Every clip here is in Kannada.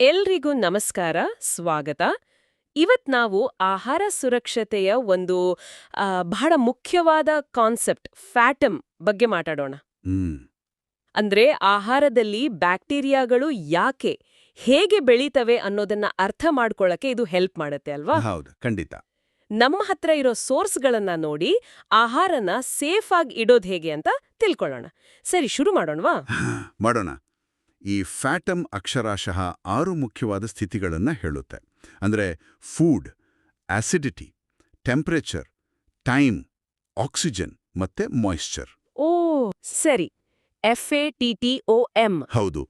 ಎಲ್ರಿಗೂ ನಮಸ್ಕಾರ ಸ್ವಾಗತ. ಇವತ್ ನಾವು ಆಹಾರ ಸುರಕ್ಷತೆಯ ಒಂದು ಬಹಳ ಮುಖ್ಯವಾದ ಕಾನ್ಸೆಪ್ಟ್ ಫ್ಯಾಟಮ್ ಬಗ್ಗೆ ಮಾತಾಡೋಣ. ಅಂದ್ರೆ ಆಹಾರದಲ್ಲಿ ಬ್ಯಾಕ್ಟೀರಿಯಾಗಳು ಯಾಕೆ ಹೇಗೆ ಬೆಳೀತವೆ ಅನ್ನೋದನ್ನ ಅರ್ಥ ಮಾಡ್ಕೊಳ್ಳಕ್ಕೆ ಇದು ಹೆಲ್ಪ್ ಮಾಡುತ್ತೆ ಅಲ್ವಾ? ಹೌದು ಖಂಡಿತ. ನಮ್ಮ ಹತ್ರ ಇರೋ ಸೋರ್ಸ್ಗಳನ್ನ ನೋಡಿ ಆಹಾರನ ಸೇಫ್ ಆಗಿ ಇಡೋದ್ ಹೇಗೆ ಅಂತ ತಿಳ್ಕೊಳ್ಳೋಣ. ಸರಿ ಶುರು ಮಾಡೋಣವಾ? ಮಾಡೋಣ. ಈ ಫ್ಯಾಟಮ್ ಅಕ್ಷರಾಶಃ ಆರು ಮುಖ್ಯವಾದ ಸ್ಥಿತಿಗಳನ್ನು ಹೇಳುತ್ತೆ. ಅಂದ್ರೆ food acidity temperature time oxygen ಮತ್ತೆ ಮಾಯಿಶ್ಚರ್ ಓ ಸರಿ. F A T T O M ಹೌದು.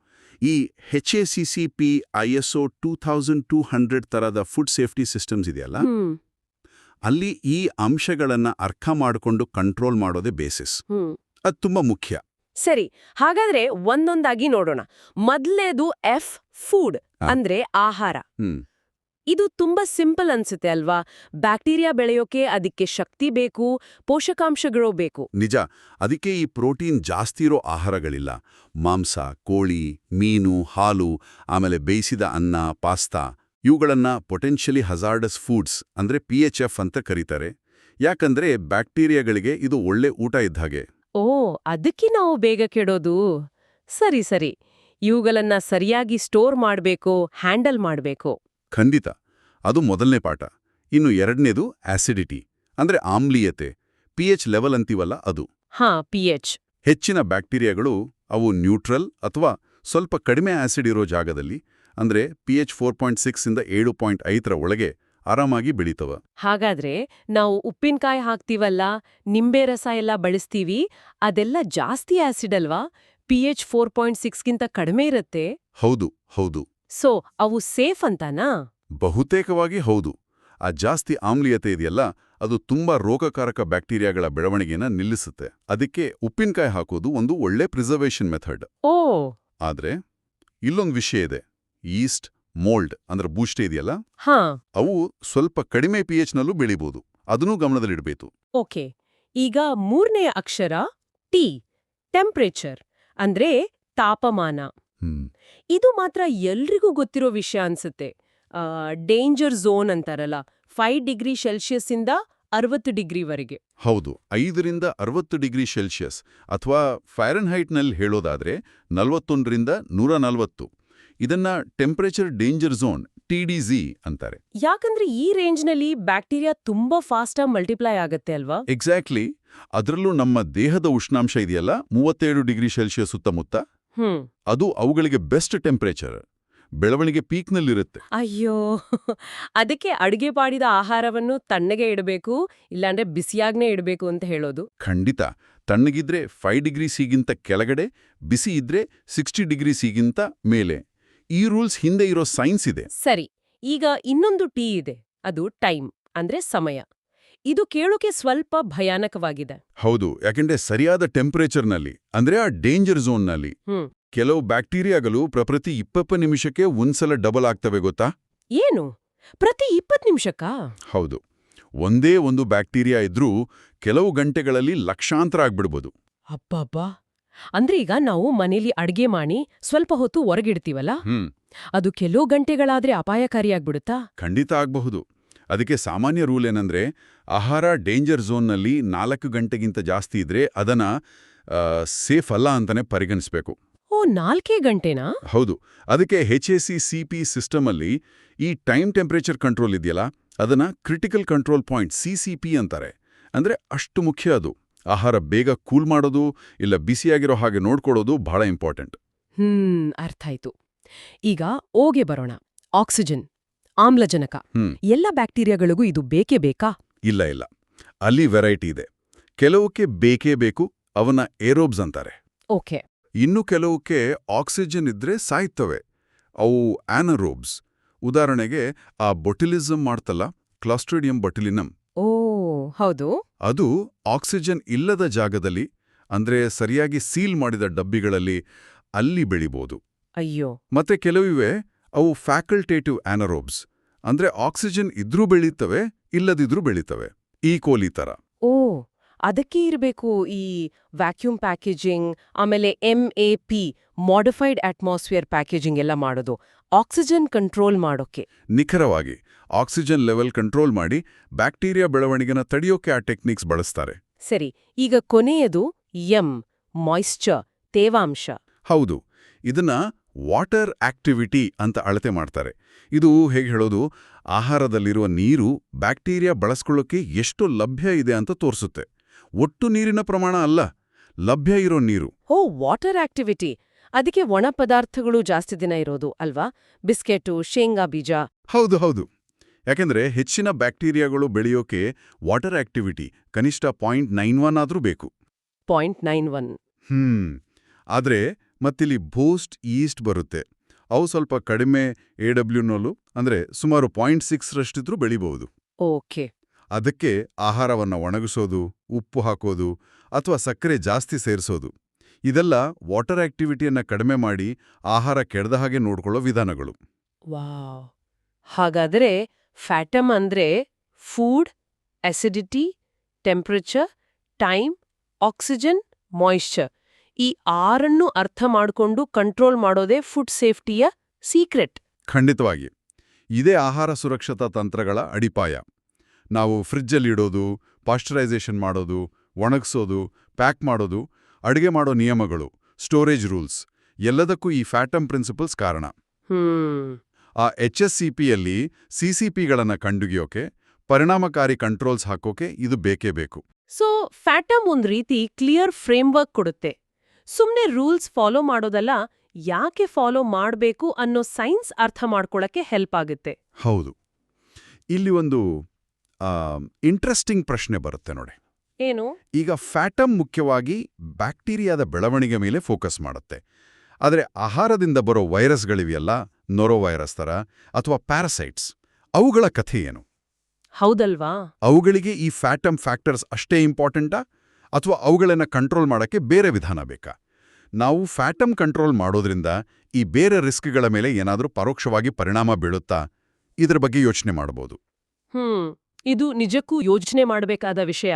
ಈ H A C C P I S O two thousand two hundred ತರದ ಫುಡ್ ಸೇಫ್ಟಿ ಸಿಸ್ಟಮ್ಸ್ ಇದೆಯಲ್ಲ? ಅಲ್ಲಿ ಈ ಅಂಶಗಳನ್ನು ಅರ್ಥ ಮಾಡಿಕೊಂಡು ಕಂಟ್ರೋಲ್ ಮಾಡೋದೇ ಬೇಸಿಸ್ ಅದು ತುಂಬಾ ಮುಖ್ಯ. ಸರಿ ಹಾಗಾದ್ರೆ ಒಂದೊಂದಾಗಿ ನೋಡೋಣ. ಮೊದಲೇದು ಎಫ್ ಫುಡ್ ಅಂದ್ರೆ ಆಹಾರ. ಇದು ತುಂಬಾ ಸಿಂಪಲ್ ಅನ್ಸುತ್ತೆ ಅಲ್ವಾ? ಬ್ಯಾಕ್ಟೀರಿಯಾ ಬೆಳೆಯೋಕೆ ಅದಕ್ಕೆ ಶಕ್ತಿ ಬೇಕು ಪೋಷಕಾಂಶಗಳು ಬೇಕು. ನಿಜ ಅದಕ್ಕೆ ಈ ಪ್ರೋಟೀನ್ ಜಾಸ್ತಿ ಇರೋ ಆಹಾರಗಳಿಲ್ಲ. ಮಾಂಸ ಕೋಳಿ ಮೀನು ಹಾಲು ಆಮೇಲೆ ಬೇಯಿಸಿದ ಅನ್ನ ಪಾಸ್ತಾ ಇವುಗಳನ್ನ ಪೊಟೆನ್ಷಿಯಲಿ ಹಜಾರ್ಡಸ್ ಫುಡ್ಸ್ ಅಂದ್ರೆ ಪಿ ಎಚ್ ಎಫ್ ಅಂತ ಕರೀತಾರೆ. ಯಾಕಂದ್ರೆ ಬ್ಯಾಕ್ಟೀರಿಯಾಗಳಿಗೆ ಇದು ಒಳ್ಳೆ ಊಟ ಇದ್ದ ಹಾಗೆ. ಓ ಅದಕ್ಕೆ ನಾವು ಬೇಗ ಕೆಡೋದು? ಸರಿ ಸರಿ. ಇವುಗಳನ್ನ ಸರಿಯಾಗಿ ಸ್ಟೋರ್ ಮಾಡಬೇಕು ಹ್ಯಾಂಡಲ್ ಮಾಡಬೇಕು? ಖಂಡಿತ. ಅದು ಮೊದಲನೇ ಪಾಠ. ಇನ್ನು ಎರಡನೇದು ಆಸಿಡಿಟಿ ಅಂದ್ರೆ ಆಮ್ಲೀಯತೆ. ಪಿಎಚ್ ಲೆವೆಲ್ ಅಂತೀವಲ್ಲ ಅದು. ಹಾ ಪಿಎಚ್ ಹೆಚ್ಚಿನ ಬ್ಯಾಕ್ಟೀರಿಯಾಗಳು ಅವು ನ್ಯೂಟ್ರಲ್ ಅಥವಾ ಸ್ವಲ್ಪ ಕಡಿಮೆ ಆಸಿಡ್ ಇರೋ ಜಾಗದಲ್ಲಿ ಅಂದ್ರೆ P H four point six ಇಂದ ಏಳು ಪಾಯಿಂಟ್ ಐದರ ಒಳಗೆ ಆರಾಮಾಗಿ ಬೆಳೀತವ. ಹಾಗಾದ್ರೆ ನಾವು ಉಪ್ಪಿನಕಾಯಿ ಹಾಕ್ತೀವಲ್ಲ ನಿಂಬೆ ರಸ ಎಲ್ಲ ಬಳಸ್ತೀವಿ ಅದೆಲ್ಲ ಜಾಸ್ತಿ ಆಸಿಡ್ ಅಲ್ವಾ? ಪಿ ಎಚ್ ಫೋರ್ ಪಾಯಿಂಟ್ ಸಿಕ್ಸ್ಗಿಂತ ಕಡಿಮೆ ಇರುತ್ತೆ. ಹೌದು ಹೌದು. ಸೊ ಅವು ಸೇಫ್ ಅಂತಾನಾ? ಬಹುತೇಕವಾಗಿ ಹೌದು. ಆ ಜಾಸ್ತಿ ಆಮ್ಲೀಯತೆ ಇದೆಯಲ್ಲ ಅದು ತುಂಬಾ ರೋಗಕಾರಕ ಬ್ಯಾಕ್ಟೀರಿಯಾಗಳ ಬೆಳವಣಿಗೆನ ನಿಲ್ಲಿಸುತ್ತೆ. ಅದಕ್ಕೆ ಉಪ್ಪಿನಕಾಯಿ ಹಾಕೋದು ಒಂದು ಒಳ್ಳೆ ಪ್ರಿಸರ್ವೇಷನ್ ಮೆಥಡ್. ಓ! ಆದ್ರೆ ಇಲ್ಲೊಂದು ವಿಷಯ ಇದೆ. ಈಸ್ಟ್ ಮೋಲ್ಡ್ ಅಂದ್ರೆ ಬೂಸ್ಟ್ ಇದೆಯಲ್ಲ? ಹಾ. ಅವು ಸ್ವಲ್ಪ ಕಡಿಮೆ ಪಿ ನಲ್ಲೂ ಬೆಳಿಬಹುದು ಅದನ್ನೂ ಗಮನದಲ್ಲಿಡಬೇಕು. ಓಕೆ. ಈಗ ಮೂರನೇ ಅಕ್ಷರ ಟಿ ಟೆಂಪ್ರೇಚರ್ ಅಂದ್ರೆ ತಾಪಮಾನ. ಇದು ಮಾತ್ರ ಎಲ್ರಿಗೂ ಗೊತ್ತಿರೋ ವಿಷಯ ಅನ್ಸುತ್ತೆ. ಡೇಂಜರ್ ಝೋನ್ ಅಂತಾರಲ್ಲ ಫೈವ್ ಡಿಗ್ರಿ ಸೆಲ್ಸಿಯಸ್ ಇಂದ ಅರವತ್ತು ಡಿಗ್ರಿವರೆಗೆ ಹೌದು ಐದರಿಂದ ಅರವತ್ತು ಡಿಗ್ರಿ ಸೆಲ್ಸಿಯಸ್ ಅಥವಾ ಫ್ಯಾರನ್ಹೈಟ್ನಲ್ಲಿ ಹೇಳೋದಾದ್ರೆ ನಲವತ್ತೊಂದರಿಂದ ನೂರ ನಲವತ್ತು. ಇದನ್ನ ಟೆಂಪರೇಚರ್ ಡೇಂಜರ್ ಝೋನ್ ಟಿಡಿಜಿ ಅಂತಾರೆ. ಯಾಕಂದ್ರೆ ಈ ರೇಂಜ್ನಲ್ಲಿ ಬ್ಯಾಕ್ಟೀರಿಯಾ ತುಂಬಾ ಫಾಸ್ಟಾಗಿ ಮಲ್ಟಿಪ್ಲೈ ಆಗುತ್ತೆ ಅಲ್ವಾ? ಎಕ್ಸಾಕ್ಟ್ಲಿ ಅದರಲ್ಲೂ ನಮ್ಮ ದೇಹದ ಉಷ್ಣಾಂಶ ಇದೆಯಲ್ಲ? ಮೂವತ್ತೇಳು ಡಿಗ್ರಿ ಸೆಲ್ಸಿಯಸ್ ಸುತ್ತಮುತ್ತ? ಅದು ಅವುಗಳಿಗೆ ಬೆಸ್ಟ್ ಟೆಂಪರೇಚರ್ ಬೆಳವಣಿಗೆ ಪೀಕ್ನಲ್ಲಿರುತ್ತೆ ಅಯ್ಯೋ. ಅದಕ್ಕೆ ಅಡುಗೆ ಮಾಡಿದ ಆಹಾರವನ್ನು ತಣ್ಣಗೆ ಇಡಬೇಕು ಇಲ್ಲಾಂದ್ರೆ ಬಿಸಿಯಾಗ್ನೇ ಇಡಬೇಕು ಅಂತ ಹೇಳೋದು. ಖಂಡಿತ. ತಣ್ಣಗಿದ್ರೆ ಫೈವ್ ಡಿಗ್ರಿ ಸಿಗಿಂತ ಕೆಳಗಡೆ ಬಿಸಿ ಇದ್ರೆ ಸಿಕ್ಸ್ಟಿ ಡಿಗ್ರಿ ಸಿಗಿಂತ ಮೇಲೆ. ಈ ರೂಲ್ಸ್ ಹಿಂದೆ ಇರೋ ಸೈನ್ಸ್ ಇದೆ. ಸರಿ ಈಗ ಇನ್ನೊಂದು ಟಿ ಇದೆ. ಅದು ಟೈಮ್ ಅಂದ್ರೆ ಸಮಯ. ಇದು ಕೇಳೋಕೆ ಸ್ವಲ್ಪ ಭಯಾನಕವಾಗಿದೆ. ಹೌದು ಯಾಕೆಂದ್ರೆ ಸರಿಯಾದ ಟೆಂಪರೇಚರ್ನಲ್ಲಿ ಅಂದ್ರೆ ಆ ಡೇಂಜರ್ ಝೋನ್ನಲ್ಲಿ ಕೆಲವು ಬ್ಯಾಕ್ಟೀರಿಯಾಗಳು ಪ್ರತಿ ಇಪ್ಪತ್ತು ನಿಮಿಷಕ್ಕೆ ಒಂದ್ಸಲ ಡಬಲ್ ಆಗ್ತವೆ ಗೊತ್ತಾ? ಏನು? ಪ್ರತಿ ಇಪ್ಪತ್ ನಿಮಿಷಕ್ಕಾ? ಹೌದು. ಒಂದೇ ಒಂದು ಬ್ಯಾಕ್ಟೀರಿಯಾ ಇದ್ರೂ ಕೆಲವು ಗಂಟೆಗಳಲ್ಲಿ ಲಕ್ಷಾಂತರ ಆಗ್ಬಿಡ್ಬೋದು. ಅಬ್ಬಬ್ಬಾ! ಅಂದ್ರೆ ಈಗ ನಾವು ಮನೇಲಿ ಅಡ್ಗೆ ಮಾಡಿ ಸ್ವಲ್ಪ ಹೊತ್ತು ಹೊರಗಿಡ್ತೀವಲ್ಲ? ಹ್ಮ್. ಅದು ಕೆಲವು ಗಂಟೆಗಳಾದ್ರೆ ಅಪಾಯಕಾರಿಯಾಗ್ಬಿಡುತ್ತಾ? ಖಂಡಿತ ಆಗಬಹುದು. ಅದಕ್ಕೆ ಸಾಮಾನ್ಯ ರೂಲ್ ಏನಂದ್ರೆ ಆಹಾರ ಡೇಂಜರ್ ಝೋನ್ನಲ್ಲಿ ನಾಲ್ಕು ಗಂಟೆಗಿಂತ ಜಾಸ್ತಿ ಇದ್ರೆ ಅದನ್ನ ಸೇಫ್ ಅಲ್ಲ ಅಂತಾನೆ ಪರಿಗಣಿಸಬೇಕು. ಓ ನಾಲ್ಕೇ ಗಂಟೆನಾ? ಹೌದು. ಅದಕ್ಕೆ H A C C P ಸಿಸ್ಟಮಲ್ಲಿ ಈ ಟೈಮ್ ಟೆಂಪರೇಚರ್ ಕಂಟ್ರೋಲ್ ಇದೆಯಲ್ಲ ಅದನ್ನ critical control point C C P ಅಂತಾರೆ. ಅಂದ್ರೆ ಅಷ್ಟು ಮುಖ್ಯ ಅದು. ಆಹಾರ ಬೇಗ ಕೂಲ್ ಮಾಡೋದು ಇಲ್ಲ ಬಿಸಿಯಾಗಿರೋ ಹಾಗೆ ನೋಡ್ಕೊಳ್ಳೋದು ಬಹಳ ಇಂಪಾರ್ಟೆಂಟ್. ಹ್ಮ್ ಅರ್ಥ ಆಯ್ತು ಈಗ ಓಗೆ ಬರೋಣ. ಆಕ್ಸಿಜನ್ ಆಮ್ಲಜನಕ ಎಲ್ಲ ಬ್ಯಾಕ್ಟೀರಿಯಾಗಳಿಗೂ ಇದು ಬೇಕೇ ಬೇಕಾ? ಇಲ್ಲ ಇಲ್ಲ. ಅಲ್ಲಿ ವೆರೈಟಿ ಇದೆ. ಕೆಲವಕ್ಕೆ ಬೇಕೇ ಬೇಕು ಅವನ್ನ ಏರೋಬ್ಸ್ ಅಂತಾರೆ. ಓಕೆ. ಇನ್ನು ಕೆಲವಕ್ಕೆ ಆಕ್ಸಿಜನ್ ಇದ್ರೆ ಸಾಯ್ತವೆ. ಅವು ಆನರೋಬ್ಸ್. ಉದಾಹರಣೆಗೆ ಆ ಬೊಟಿಲಿಸಮ್ ಮಾಡ್ತಲ್ಲ ಕ್ಲಾಸ್ಟ್ರೇಡಿಯಂ ಬೊಟಿಲಿನಮ್ ಓ ಹೌದು. ಅದು ಆಕ್ಸಿಜನ್ ಇಲ್ಲದ ಜಾಗದಲ್ಲಿ ಅಂದ್ರೆ ಸರಿಯಾಗಿ ಸೀಲ್ ಮಾಡಿದ ಡಬ್ಬಿಗಳಲ್ಲಿ ಅಲ್ಲಿ ಬೆಳಿಬೋದು. ಅಯ್ಯೋ. ಮತ್ತೆ ಕೆಲವಿವೆ ಅವು ಫ್ಯಾಕಲ್ಟೇಟಿವ್ ಆನರೋಬ್ಸ್ ಅಂದ್ರೆ ಆಕ್ಸಿಜನ್ ಇದ್ರೂ ಬೆಳೀತವೆ ಇಲ್ಲದಿದ್ರೂ ಬೆಳೀತವೆ. ಈ ಕೋಲಿ ತರ. ಓ ಅದಕ್ಕೆ ಇರಬೇಕು ಈ ವ್ಯಾಕ್ಯೂಮ್ ಪ್ಯಾಕೇಜಿಂಗ್ ಆಮೇಲೆ M A P modified atmosphere packaging ಎಲ್ಲ ಮಾಡೋದು. ಆಕ್ಸಿಜನ್ ಕಂಟ್ರೋಲ್ ಮಾಡೋಕೆ. ನಿಖರವಾಗಿ ಆಕ್ಸಿಜನ್ ಲೆವೆಲ್ ಕಂಟ್ರೋಲ್ ಮಾಡಿ ಬ್ಯಾಕ್ಟೀರಿಯಾ ಬೆಳವಣಿಗೆನ ತಡೆಯೋಕೆ ಆ ಟೆಕ್ನಿಕ್ಸ್ ಬಳಸ್ತಾರೆ. ಸರಿ ಈಗ ಕೊನೆಯದು ಎಂ ಮಾಯಿಶ್ಚರ್ ತೇವಾಂಶ. ಹೌದು ಇದನ್ನ ವಾಟರ್ ಆಕ್ಟಿವಿಟಿ ಅಂತ ಅಳತೆ ಮಾಡ್ತಾರೆ. ಇದು ಹೇಗೆ ಹೇಳೋದು ಆಹಾರದಲ್ಲಿರುವ ನೀರು ಬ್ಯಾಕ್ಟೀರಿಯಾ ಬಳಸ್ಕೊಳ್ಳೋಕೆ ಎಷ್ಟು ಲಭ್ಯ ಇದೆ ಅಂತ ತೋರಿಸುತ್ತೆ. ಒಟ್ಟು ನೀರಿನ ಪ್ರಮಾಣ ಅಲ್ಲ ಲಭ್ಯ ಇರೋ ನೀರು. ಓ ವಾಟರ್ ಆಕ್ಟಿವಿಟಿ. ಅದಕ್ಕೆ ಒಣ ಪದಾರ್ಥಗಳು ಜಾಸ್ತಿ ದಿನ ಇರೋದು ಅಲ್ವಾ? ಬಿಸ್ಕೆಟು ಶೇಂಗಾ ಬೀಜ. ಹೌದು ಹೌದು. ಯಾಕೆಂದ್ರೆ ಹೆಚ್ಚಿನ ಬ್ಯಾಕ್ಟೀರಿಯಾಗಳು ಬೆಳೆಯೋಕೆ ವಾಟರ್ ಆಕ್ಟಿವಿಟಿ ಕನಿಷ್ಠ ಪಾಯಿಂಟ್ ನೈನ್ ಒನ್ ಆದ್ರೂ ಬೇಕು. Point nine one. ಹ್ಮ್. ಆದ್ರೆ ಮತ್ತಿಲ್ಲಿ ಬೂಸ್ಟ್ ಈಸ್ಟ್ ಬರುತ್ತೆ. ಅವು ಸ್ವಲ್ಪ ಕಡಿಮೆ ಎ ಡಬ್ಲ್ಯೂನಲ್ಲೂ ಅಂದ್ರೆ ಸುಮಾರು ಪಾಯಿಂಟ್ ಸಿಕ್ಸ್ ರಷ್ಟಿದ್ರೂ ಬೆಳಿಬಹುದು ಓಕೆ. ಅದಕ್ಕೆ ಆಹಾರವನ್ನ ಒಣಗಿಸೋದು ಉಪ್ಪು ಹಾಕೋದು ಅಥವಾ ಸಕ್ಕರೆ ಜಾಸ್ತಿ ಸೇರಿಸೋದು. ಇದೆಲ್ಲ ವಾಟರ್ ಆಕ್ಟಿವಿಟಿಯನ್ನ ಕಡಿಮೆ ಮಾಡಿ ಆಹಾರ ಕೆಡದ ಹಾಗೆ ನೋಡ್ಕೊಳ್ಳೋ ವಿಧಾನಗಳು. ವಾವ್. ಹಾಗಾದ್ರೆ ಫ್ಯಾಟಮ್ ಅಂದ್ರೆ food acidity temperature time oxygen moisture ಈ ಆರನ್ನು ಅರ್ಥ ಮಾಡಿಕೊಂಡು ಕಂಟ್ರೋಲ್ ಮಾಡೋದೇ ಫುಡ್ ಸೇಫ್ಟಿಯ ಸೀಕ್ರೆಟ್. ಖಂಡಿತವಾಗಿ. ಇದೇ ಆಹಾರ ಸುರಕ್ಷತಾ ತಂತ್ರಗಳ ಅಡಿಪಾಯ. ನಾವು ಫ್ರಿಜ್ಜಲ್ಲಿ ಇಡೋದು ಪಾಶ್ಚರೈಸೇಷನ್ ಮಾಡೋದು ಒಣಗಿಸೋದು ಪ್ಯಾಕ್ ಮಾಡೋದು ಅಡುಗೆ ಮಾಡೋ ನಿಯಮಗಳು ಸ್ಟೋರೇಜ್ ರೂಲ್ಸ್ ಎಲ್ಲದಕ್ಕೂ ಈ ಫ್ಯಾಟಮ್ ಪ್ರಿನ್ಸಿಪಲ್ಸ್ ಕಾರಣ. ಆ ಎಚ್ ಎಸ್ ಸಿ ಪಿಯಲ್ಲಿ ಸಿ ಸಿ ಪಿಗಳನ್ನು ಕಂಡುಗಿಯೋಕೆ ಪರಿಣಾಮಕಾರಿ ಕಂಟ್ರೋಲ್ಸ್ ಹಾಕೋಕೆ ಇದು ಬೇಕೇ ಬೇಕು. ಸೊ ಫ್ಯಾಟಮ್ ಒಂದ್ ರೀತಿ ಕ್ಲಿಯರ್ ಫ್ರೇಮ್ವರ್ಕ್ ಕೊಡುತ್ತೆ. ಸುಮ್ನೆ ರೂಲ್ಸ್ ಫಾಲೋ ಮಾಡೋದಲ್ಲ ಯಾಕೆ ಫಾಲೋ ಮಾಡಬೇಕು ಅನ್ನೋ ಸೈನ್ಸ್ ಅರ್ಥ ಮಾಡ್ಕೊಳಕ್ಕೆ ಹೆಲ್ಪ್ ಆಗುತ್ತೆ. ಹೌದು. ಇಲ್ಲಿ ಒಂದು ಇಂಟ್ರೆಸ್ಟಿಂಗ್ ಪ್ರಶ್ನೆ ಬರುತ್ತೆ ನೋಡಿ. ಏನು? ಈಗ ಫ್ಯಾಟಮ್ ಮುಖ್ಯವಾಗಿ ಬ್ಯಾಕ್ಟೀರಿಯಾದ ಬೆಳವಣಿಗೆ ಮೇಲೆ ಫೋಕಸ್ ಮಾಡುತ್ತೆ. ಆದರೆ ಆಹಾರದಿಂದ ಬರೋ ವೈರಸ್ಗಳಿವೆಯಲ್ಲ ನೊರೋ ವೈರಸ್ ಥರ ಅಥವಾ ಪ್ಯಾರಸೈಟ್ಸ್ ಅವುಗಳ ಕಥೆ ಏನು? ಹೌದಲ್ವಾ? ಅವುಗಳಿಗೆ ಈ ಫ್ಯಾಟಮ್ ಫ್ಯಾಕ್ಟರ್ಸ್ ಅಷ್ಟೇ ಇಂಪಾರ್ಟೆಂಟಾ ಅಥವಾ ಅವುಗಳನ್ನ ಕಂಟ್ರೋಲ್ ಮಾಡೋಕ್ಕೆ ಬೇರೆ ವಿಧಾನ ಬೇಕಾ? ನಾವು ಫ್ಯಾಟಮ್ ಕಂಟ್ರೋಲ್ ಮಾಡೋದ್ರಿಂದ ಈ ಬೇರೆ ರಿಸ್ಕ್ಗಳ ಮೇಲೆ ಏನಾದರೂ ಪರೋಕ್ಷವಾಗಿ ಪರಿಣಾಮ ಬೀಳುತ್ತಾ? ಇದರ ಬಗ್ಗೆ ಯೋಚನೆ ಮಾಡಬಹುದು ಹ್ಮ್. ಇದು ನಿಜಕ್ಕೂ ಯೋಚನೆ ಮಾಡಬೇಕಾದ ವಿಷಯ.